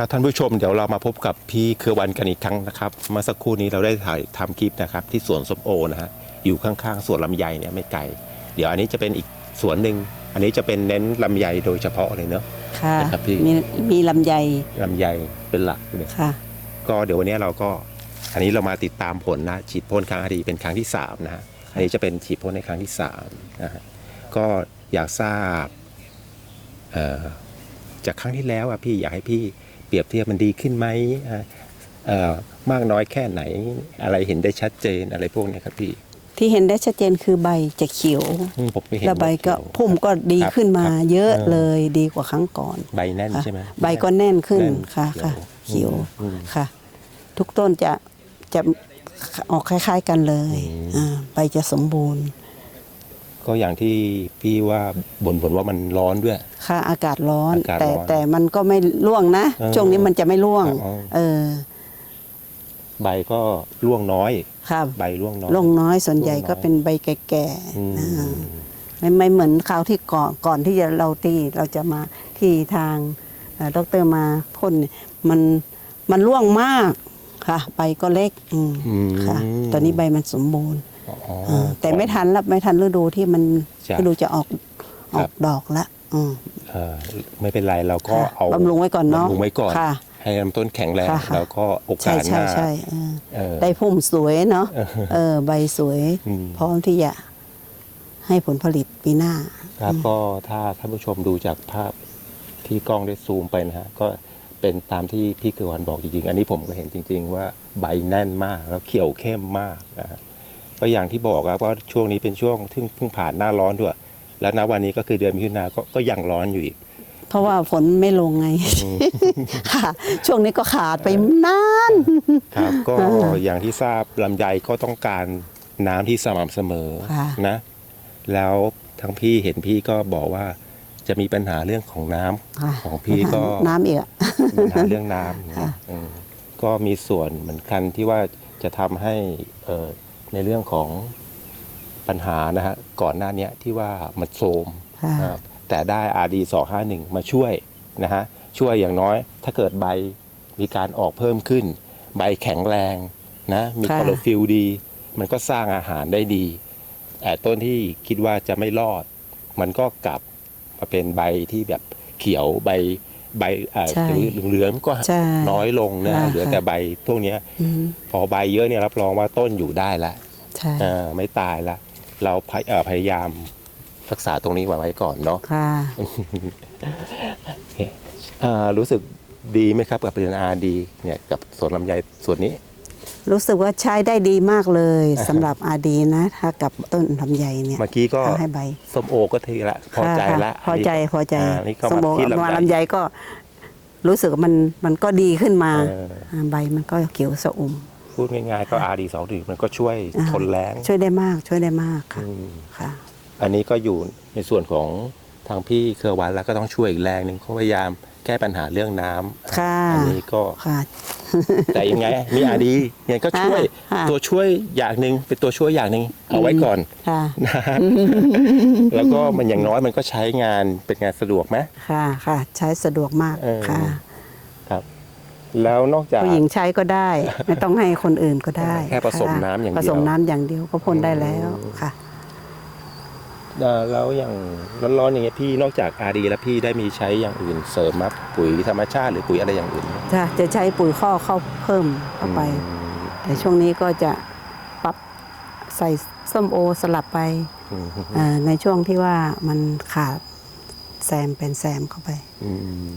ครับท่านผู้ชมเดี๋ยวเรามาพบกับพี่เครือวันกันอีกครั้งนะครับเมื่อสักครู่นี้เราได้ถ่ายทำคลิปนะครับที่สวนส้มโอนะฮะอยู่ข้างๆสวนลำไยเนี่ยไม่ไกล เดี๋ยวอันนี้จะเป็นอีกสวนหนึ่งอันนี้จะเป็นเน้นลำไยโดยเฉพาะเลยเนาะ ค่ะนะครับพี่ มีมีลำไยลำไยเป็นหลักเลยค่ะ ก็เดี๋ยววันนี้เราก็อันนี้เรามาติดตามผลนะฉีดพ่นครั้งอดีตเป็นครั้งที่สามนะฮะอันนี้จะเป็นฉีดพ่นในครั้งที่สามนะฮะก็อยากทราบเอ่อจากครั้งที่แล้วอะพี่อยากให้พี่ เปรียบเทียบมันดีขึ้นไหมอะเอ่อมากน้อยแค่ไหน อะไรเห็นได้ชัดเจนอะไรพวกเนี้ยครับพี่ ที่เห็นได้ชัดเจนคือใบจะเขียวอืมผมไม่เห็นแล้วใบก็ว่าเขียวพุ่มก็ดีครับขึ้นมาครับเยอะเออเลยดีกว่าครั้งก่อน ใบแน่นค่ะใช่ไหมใบก็แน่นขึ้นแน่นค่ะค่ะเขียวเขียวอืมค่ะ ทุกต้นจะจะออกคล้าย ๆกันเลยอืมอ่าใบจะสมบูรณ์ ก็อย่างที่พี่ว่าบ่นผลว่ามันร้อนด้วย ค่ะอากาศร้อน อากาศแต่ร้อนแต่มันก็ไม่ร่วงนะ เออช่วงนี้มันจะไม่ร่วง อ๋อ เออใบก็ร่วงน้อย ค่ะใบร่วงน้อยร่วงน้อยส่วนใหญ่ร่วงน้อย ก็เป็นใบแก่อืมๆอ่าไม่ไม่เหมือนคราวที่ก่อนก่อนที่จะเราตีเราจะมาที่ทางเอ่อดรมาพ่นเนี่ยมันมันร่วงมากค่ะ ใบก็เล็กอืมอืม ค่ะ ตอนนี้ใบมันสมบูรณ์ อ๋อาแต่ไม่ทันแล้วไม่ทันฤดูที่มันจ้ะฤดูจะออกคอรัอบ กดอกละอืม เอ่อไม่เป็นไรเราก็ค่ะเอาบำรุงไว้ก่อนเนาะบำรุงไว้ก่อน ค่ะให้ลำต้นแข็งแรง ค่ะค่ะแล้วก็โอใช่กาสหใช่น้าใช่เออเออได้พุ่มสวยเนาะเออเออ ใบสวย อืม พร้อมที่จะให้ผลผลิตปีหน้า ครับก็ถ้าท่านผู้ชมดูจากภาพที่กล้องได้ซูมไปนะฮะก็เป็นตามที่พี่คือวันบอกจริงๆ อันนี้ผมก็เห็นจริง ๆ ว่าใบแน่นมากแล้วเขียวเข้มมากนะฮะ ก็อย่างที่บอกครับว่าช่วงนี้เป็นช่วงที่เพิ่งผ่านหน้าร้อนด้วย แล้วณวันนี้ก็คือเดือนมิถุนาก็ก็ยังร้อนอยู่อีก เพราะว่าฝนไม่ลงไงค่ะ ช่วงนี้ก็ขาดไปนานครับก็อย่างที่ทราบลำไยก็ต้องการน้ำที่สม่ำเสมอค่ะนะ แล้วทั้งพี่เห็นพี่ก็บอกว่าจะมีปัญหาเรื่องของน้ำค่ะของพี่ก็น้ำอีกอะปัญหาเรื่องน้ำอย่างเงี้ยค่ะอืมก็มีส่วนเหมือนกันที่ว่าจะทำให้เอ่อ ในเรื่องของปัญหานะฮะก่อนหน้าเนี้ยที่ว่ามันโทรมค่ะนะครับแต่ได้ RD 251 มาช่วยนะฮะช่วยอย่างน้อย ถ้าเกิดใบมีการออกเพิ่มขึ้น ใบแข็งแรงนะมีค่ะคลอโรฟิลดี มันก็สร้างอาหารได้ดีแต่ต้นที่คิดว่าจะไม่รอด มันก็กลับมาเป็นใบที่แบบเขียวใบ ใบเอ่อใช่เหลืองๆก็ใช่น้อยลงนะค่ะเหลือแต่ใบพวกเนี้ยอืมพอใบเยอะเนี่ยรับรองว่าต้นอยู่ได้ละใช่อ่าไม่ตายละ เราพยเอ่อพยายามรักษาตรงนี้ไว้ก่อนเนาะค่ะอ่ารู้สึกดีไหมครับกับปริญญาดีเนี่ยกับสวนลำไยส่วนนี้ รู้สึกว่าใช้ได้ดีมากเลยสำหรับอาดีนะถ้ากับต้นลำไยเนี่ยเมื่อกี้ก็ถ้าให้ใบส้มโอก็ทีละพอใจละค่ะพอใจพอใจานี่ก็สมมาบูรที่ณ์ลำมาไย ลำไยก็รู้สึกว่ามันมันก็ดีขึ้นมาเออาใบมันก็เขียวสะอุ่ม พูดง่ายๆก็อาดีสองถึงมันก็ช่วยอ่า ทนแรงช่วยได้มากช่วยได้มากค่ะอืม ค่ะ อันนี้ก็อยู่ในส่วนของทางพี่เครือวันแล้วก็ต้องช่วยอีกแรงหนึ่งเขาพยายามแก้ปัญหาเรื่องน้ำค่ะอันี้ก็ค่ะ แต่ยังไงมีอาดีเนี่ยก็ช่วยค่ะ ตัวช่วยอย่างหนึ่งเป็นตัวช่วยอย่างหนึ่งเอาไว้ก่อนค่ะนะแล้วก็มันอย่างน้อยมันก็ใช้งานเป็นงานสะดวกไหม ค่ะค่ะ ใช้สะดวกมากเออ ค่ะ ครับ แล้วนอกจาก ผู้หญิงใช้ก็ได้ ไม่ต้องให้คนอื่นก็ได้แค่ผสมค่ะน้ำอย่างเดียว ผสมน้ำอย่างเดียวก็พ่นได้แล้วอืมค่ะเอ่อ แล้วอย่างร้อนๆอย่างเงี้ยพี่นอกจากอาดีแล้วพี่ได้มีใช้อย่างอื่นเสริมมัปุ๋ยธรรมชาติหรือปุ๋ยอะไรอย่างอื่นไหมจะจะใช้ปุ๋ยข้อเข้าเพิ่มเข้าไปอืมแต่ช่วงนี้ก็จะปรับใส่ส้มโอสลับไปอืมอ่าในช่วงที่ว่ามันขาดแซมเป็นแซมเข้าไปอืม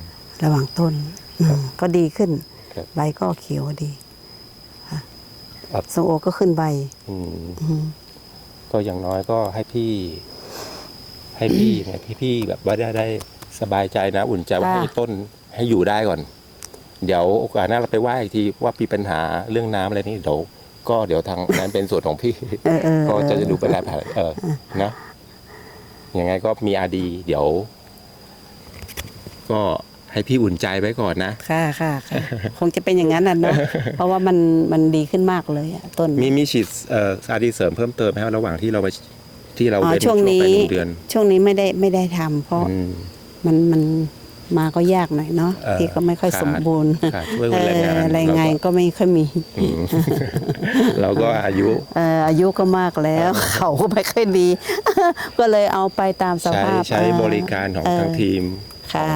ระหว่างต้นอืมก็ดีขึ้นครับใบก็เขียวดีค่ะครับส้มโอก็ขึ้นใบอืมอืมก็อย่างน้อยก็ให้พี่ ให้พี่เนี่ยพี่พี่ๆแบบว่าได้ได้สบายใจนะ อุ่นใจว่าให้ต้นให้อยู่ได้ก่อน เดี๋ยวโอกาสหน้าเราไปว่าอีกทีว่ามีปัญหาเรื่องน้ำอะไรนี่เดี๋ยวก็เดี๋ยวทางนั้นเป็นส่วนของพี่เออเออก็จะจะดูเป็นรายแผนเออนะยังไงก็มีอาดีเดี๋ยว ก็ให้พี่อุ่นใจไว้ก่อนนะ ค่ะค่ะค่ะ คงจะเป็นอย่างนั้นน่ะเนาะ เพราะว่ามันมันดีขึ้นมากเลยอะต้น มีมีฉีดเอ่ออาดีเสริมเพิ่มเติมไหมครับระหว่างที่เราไป ที่เราอ๋อเว้นช่วงนี้ไปหนึ่งเดือน ช่วงนี้ไม่ได้ไม่ได้ทำเพราะอืม มันมันมาก็ยากหน่อยเนาะเออที่ก็ไม่ค่อยขาดสมบูรณ์ขาดช่วยแรงงานเออแรงงานเราก็ ก็ไม่ค่อยมีอืมเราก็อายุ เอ่ออายุก็มากแล้ว เขาก็ไม่ค่อยดี ก็เลยเอาไปตามสใช้ภาพใช้เอ่อบริการของเทางทีมค่ะ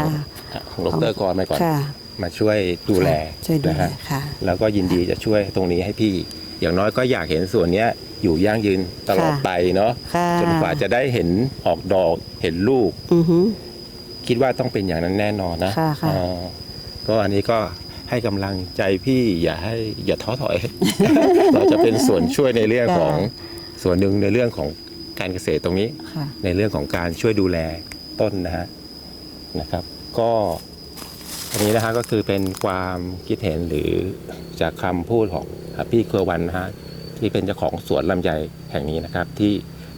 ของดรกรมาก่อน ค่ะ มาช่วยดูแลช่วยดูนะแลฮะค่ะ แล้วก็ยินดีจะช่วยตรงนี้ให้พี่ อย่างน้อยก็อยากเห็นส่วนเนี้ย อยู่ยั่งยืนตลอดค่ะไปเนาะค่ะจนกว่าจะได้เห็นออกดอกเห็นลูก อือฮึ คิดว่าต้องเป็นอย่างนั้นแน่นอนนะค่ะค่ะ อ่าก็อันนี้ก็ให้กำลังใจพี่อย่าให้อย่าท้อถอย เราจะเป็นส่วนช่วยในเรื่องของส่วนหนึ่งในเรื่องของการเกษตรตรงนี้ ค่ะ ในเรื่องของการช่วยดูแลต้นนะฮะนะครับ ก็อันนี้นะฮะก็คือเป็นความคิดเห็นหรือจากคำพูดของพี่เครือวันนะฮะ ที่เป็นเจ้าของสวนลำไยแห่งนี้นะครับ ที่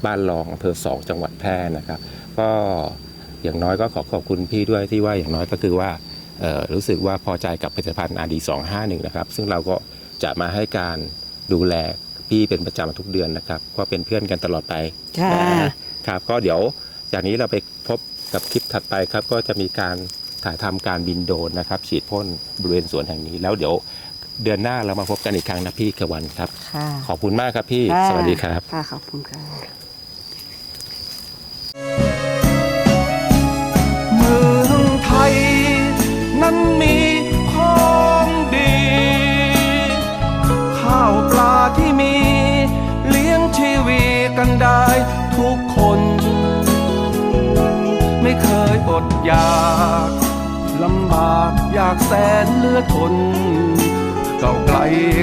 บ้านรองอำเภอสองจังหวัดแพร่นะครับ ก็อย่างน้อยก็ขอขอบคุณพี่ด้วยที่ว่าอย่างน้อยก็คือว่าเอ่อรู้สึกว่าพอใจกับผลิตภัณฑ์ RD 251นะครับซึ่งเราก็จะมาให้การดูแลพี่เป็นประจำทุกเดือนนะครับ ก็เป็นเพื่อนกันตลอดไปค่ะนะครับก็เดี๋ยวจากนี้เราไปพบกับคลิปถัดไปครับ ก็จะมีการถ่ายทำการบินโดรนนะครับ ฉีดพ่นบริเวณสวนแห่งนี้แล้วเดี๋ยว เดือนหน้าเรามาพบกันอีกครั้งนะพี่เควันครับ ค่ะขอบคุณมากครับพี่ค่ะสวัสดีครับ ค่ะ ขอบคุณค่ะ เมืองไทย นั้นมีของดี ข้าวปลาที่มี เลี้ยงชีวีกันได้ทุกคน ไม่เคยอดอยากลำบากอยากแสนเหลือทน เก่าไกล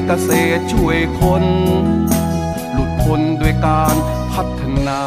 เกษตรช่วยคน หลุดพ้นด้วยการพัฒนา